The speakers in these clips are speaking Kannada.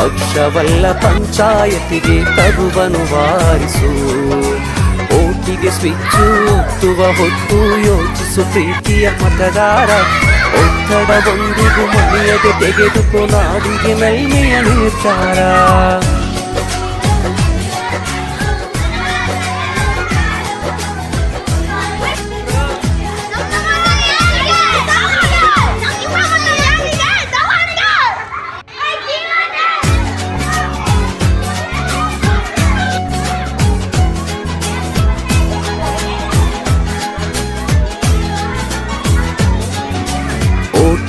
ಪಕ್ಷವಲ್ಲ ಪಂಚಾಯತಿಗೆ ತರುವನು ವಾರಿಸು ಓಟಿಗೆ ಸ್ವಿಚ್ಚು ಒತ್ತುವ ಹೊತ್ತು ಯೋಚಿಸು ಪ್ರೀತಿಯ ಮತದಾರ ಒತ್ತಡವೊಂದಿಗೂ ಮಣಿಯದೆ ತೆಗೆದುಕೋ ನಾಡಿಗೆ ನೈಮೆಯ ನಿರ್ಧಾರ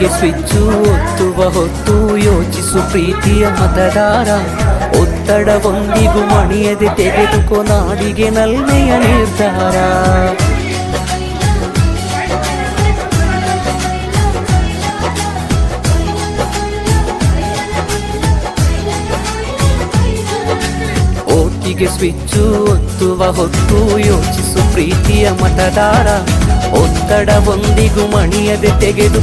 ಓಟಿಗೆ ಸ್ವಿಚ್ಚು ಒತ್ತುವ ಹೊತ್ತು ಯೋಚಿಸು ಪ್ರೀತಿಯ ಮತದಾರ. ಒತ್ತಡವೊಂದಿಗೂ ಮಣಿಯದೆ ತೆಗೆದುಕೋ ನಾಡಿಗೆ ನಲ್ಮೆಯ ನಿರ್ಧಾರ. ಒಟ್ಟಿಗೆ ಸ್ವಿಚ್ಚು ಒತ್ತುವ ಹೊತ್ತು ಯೋಚಿಸು ಪ್ರೀತಿಯ ಮತದಾರ. ಒತ್ತಡವೊಂದಿಗೂ ಮಣಿಯದೆ ತೆಗೆದು